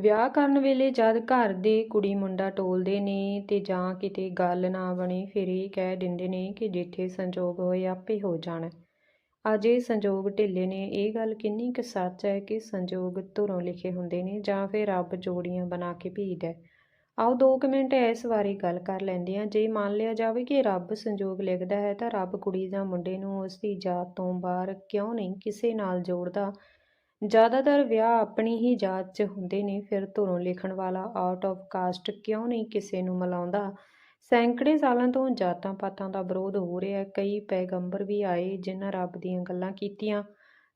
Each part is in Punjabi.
ਵਿਆਹ ਕਰਨ ਵੇਲੇ ਜਦ ਘਰ ਦੇ ਕੁੜੀ ਮੁੰਡਾ ਟੋਲਦੇ ਨੇ ਤੇ ਜਾਂ ਕਿਤੇ ਗੱਲ ਨਾ ਬਣੇ, ਫਿਰ ਇਹ ਕਹਿ ਦਿੰਦੇ ਨੇ ਕਿ ਜਿੱਥੇ ਸੰਜੋਗ ਹੋਏ ਆਪੇ ਹੋ ਜਾਣ। ਅੱਜ ਇਹ ਸੰਜੋਗ ਢਿੱਲੇ ਨੇ। ਇਹ ਗੱਲ ਕਿੰਨੀ ਕੁ ਸੱਚ ਹੈ ਕਿ ਸੰਜੋਗ ਧੁਰੋਂ ਲਿਖੇ ਹੁੰਦੇ ਨੇ ਜਾਂ ਫਿਰ ਰੱਬ ਜੋੜੀਆਂ ਬਣਾ ਕੇ ਭੇਜਦਾ ਆਓ 2 ਮਿੰਟ ਇਸ ਬਾਰੇ ਗੱਲ ਕਰ ਲੈਂਦੇ ਹਾਂ। ਜੇ ਮੰਨ ਲਿਆ ਜਾਵੇ ਕਿ ਰੱਬ ਸੰਜੋਗ ਲਿਖਦਾ ਹੈ ਤਾਂ ਰੱਬ ਕੁੜੀ ਜਾਂ ਮੁੰਡੇ ਨੂੰ ਉਸ ਦੀ ਜਾਤ ਤੋਂ ਬਾਹਰ ਕਿਉਂ ਨਹੀਂ, ਕਿਸੇ ਨਾਲ ਜੋੜਦਾ ਜ਼ਿਆਦਾਤਰ ਵਿਆਹ ਆਪਣੀ ਹੀ ਜਾਤ 'ਚ ਹੁੰਦੇ ਨੇ, ਫਿਰ ਧੁਰੋਂ ਲਿਖਣ ਵਾਲਾ ਆਊਟ ਆਫ ਕਾਸਟ ਕਿਉਂ ਨਹੀਂ ਕਿਸੇ ਨੂੰ ਮਿਲਾਉਂਦਾ? ਸੈਂਕੜੇ ਸਾਲਾਂ ਤੋਂ ਜਾਤਾਂ ਪਾਤਾਂ ਦਾ ਵਿਰੋਧ ਹੋ ਰਿਹਾ, ਕਈ ਪੈਗੰਬਰ ਵੀ ਆਏ ਜਿਨ੍ਹਾਂ ਰੱਬ ਦੀਆਂ ਗੱਲਾਂ ਕੀਤੀਆਂ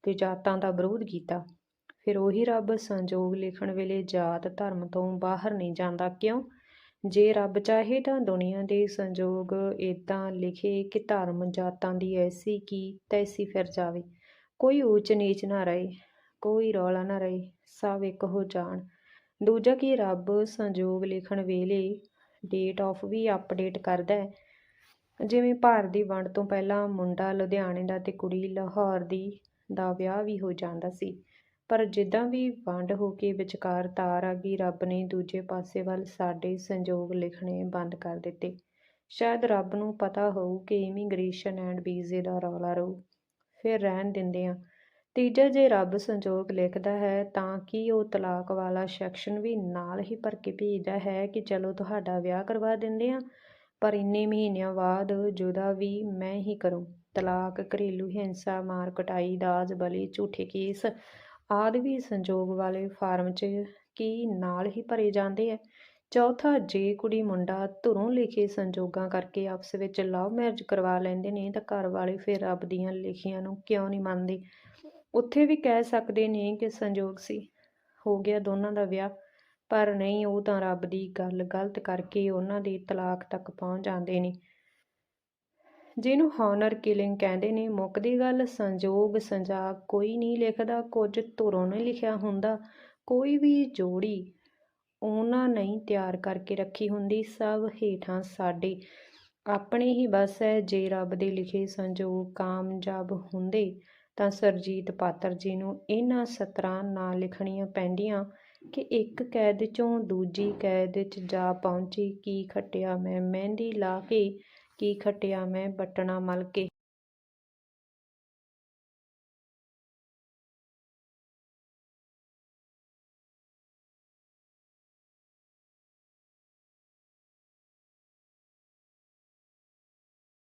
ਤੇ ਜਾਤਾਂ ਦਾ ਵਿਰੋਧ ਕੀਤਾ। ਫਿਰ ਉਹੀ ਰੱਬ ਸੰਜੋਗ ਲਿਖਣ ਵੇਲੇ ਜਾਤ ਧਰਮ ਤੋਂ ਬਾਹਰ ਨਹੀਂ ਜਾਂਦਾ, ਕਿਉਂ? ਜੇ ਰੱਬ ਚਾਹੇ ਤਾਂ ਦੁਨੀਆ ਦੇ ਸੰਜੋਗ ਇਦਾਂ ਲਿਖੇ ਕਿ ਧਰਮ ਜਾਤਾਂ ਦੀ ਐਸੀ ਕੀ ਤੈਸੀ ਫਿਰ ਜਾਵੇ। ਕੋਈ ਊਚ ਨੀਚ ਨਾ ਰਹੇ। ਕੋਈ ਰੌਲਾ ਨਾ ਰਹੇ ਸਭ ਇੱਕ ਹੋ ਜਾਣ। ਦੂਜਾ ਕਿ ਰੱਬ ਸੰਜੋਗ ਲਿਖਣ ਵੇਲੇ ਡੇਟ ਆਫ ਵੀ ਅਪਡੇਟ ਕਰਦਾ ਹੈ। ਜਿਵੇਂ ਭਾਰਤ ਦੀ ਵੰਡ ਤੋਂ ਪਹਿਲਾਂ ਮੁੰਡਾ ਲੁਧਿਆਣੇ ਦਾ ਤੇ ਕੁੜੀ ਲਾਹੌਰ ਦੀ ਦਾ ਵਿਆਹ ਵੀ ਹੋ ਜਾਂਦਾ ਸੀ। ਪਰ ਜਿੱਦਾਂ ਵੀ ਵੰਡ ਹੋ ਕੇ ਵਿਚਕਾਰ ਤਾਰ ਆ ਗਈ, ਰੱਬ ਨੇ ਦੂਜੇ ਪਾਸੇ ਵੱਲ ਸਾਡੇ ਸੰਜੋਗ ਲਿਖਣੇ ਬੰਦ ਕਰ ਦਿੱਤੇ। ਸ਼ਾਇਦ ਰੱਬ ਨੂੰ ਪਤਾ ਹੋਊ ਕਿ ਇਮੀਗ੍ਰੇਸ਼ਨ ਐਂਡ ਵੀਜ਼ੇ ਦਾ ਰੌਲਾ ਰਹੂ। ਫਿਰ ਰਹਿਣ ਦਿੰਦੇ ਆ ਤੀਜਾ ਜੇ ਰੱਬ ਸੰਜੋਗ ਲਿਖਦਾ ਹੈ ਤਾਂ ਕੀ ਉਹ ਤਲਾਕ ਵਾਲਾ ਸੈਕਸ਼ਨ ਵੀ ਨਾਲ ਹੀ ਭਰ ਕੇ ਭੇਜਦਾ ਹੈ ਕਿ ਚਲੋ ਤੁਹਾਡਾ ਵਿਆਹ ਕਰਵਾ ਦਿੰਦੇ ਆ ਪਰ ਇੰਨੇ ਮਹੀਨਿਆਂ ਬਾਅਦ ਜੁਦਾ ਵੀ ਮੈਂ ਹੀ ਕਰੂੰ। ਤਲਾਕ, ਘਰੇਲੂ ਹਿੰਸਾ, ਮਾਰ ਕਟਾਈ, ਦਾਜ, ਬਲੀ, ਝੂਠੇ ਕੇਸ ਆਦਿ ਵੀ ਸੰਜੋਗ ਵਾਲੇ ਫਾਰਮ 'ਚ ਕੀ ਨਾਲ ਹੀ ਭਰੇ ਜਾਂਦੇ ਆ ਚੌਥਾ, ਜੇ ਕੁੜੀ ਮੁੰਡਾ ਧੁਰੋਂ ਲਿਖੇ ਸੰਜੋਗਾਂ ਕਰਕੇ ਆਪਸ ਵਿੱਚ ਲਵ ਮੈਰਿਜ ਕਰਵਾ ਲੈਂਦੇ ਨੇ ਤਾਂ ਘਰ ਵਾਲੇ ਫਿਰ ਰੱਬ ਦੀਆਂ ਲਿਖੀਆਂ ਨੂੰ ਕਿਉਂ ਨਹੀਂ ਮੰਨਦੇ? ਉੱਥੇ ਵੀ ਕਹਿ ਸਕਦੇ ਨੇ ਕਿ ਸੰਜੋਗ ਸੀ, ਹੋ ਗਿਆ ਦੋਨਾਂ ਦਾ ਵਿਆਹ, ਪਰ ਨਹੀਂ, ਉਹ ਤਾਂ ਰੱਬ ਦੀ ਗੱਲ ਗਲਤ ਕਰਕੇ ਉਹਨਾਂ ਦੇ ਤਲਾਕ ਤੱਕ ਪਹੁੰਚ ਜਾਂਦੇ ਨੇ। ਜਿਹਨੂੰ ਹਾਨਰ ਕਿਲਿੰਗ ਕਹਿੰਦੇ ਨੇ ਮੁੱਕਦੀ ਗੱਲ ਸੰਜੋਗ, ਸੰਜਾਗ ਕੋਈ ਨਹੀਂ ਲਿਖਦਾ, ਕੁਝ ਧੁਰੋਂ ਨਹੀਂ ਲਿਖਿਆ ਹੁੰਦਾ, ਕੋਈ ਵੀ ਜੋੜੀ ਉਹਨਾਂ ਨਹੀਂ ਤਿਆਰ ਕਰਕੇ ਰੱਖੀ ਹੁੰਦੀ, ਸਭ ਹੇਠਾਂ ਸਾਡੇ। ਆਪਣੇ ਹੀ ਬਸ ਹੈ, ਜੇ ਰੱਬ ਦੇ ਲਿਖੇ ਸੰਜੋਗ ਕਾਮਯਾਬ ਹੁੰਦੇ ਤਾਂ ਸਰਜੀਤ ਪਾਤਰ ਜੀ ਨੂੰ ਇਹਨਾਂ ਸਤਰਾਂ ਨਾ ਲਿਖਣੀਆਂ ਪੈਂਦੀਆਂ ਕਿ ਇੱਕ ਕੈਦ ਚੋਂ ਦੂਜੀ ਕੈਦ 'ਚ ਜਾ ਪਹੁੰਚੀ, ਕੀ ਖੱਟਿਆ ਮੈਂ, ਮਹਿੰਦੀ ਲਾ ਕੇ, ਕੀ ਖੱਟਿਆ ਮੈਂ ਬਟਣਾ ਮਲ ਕੇ।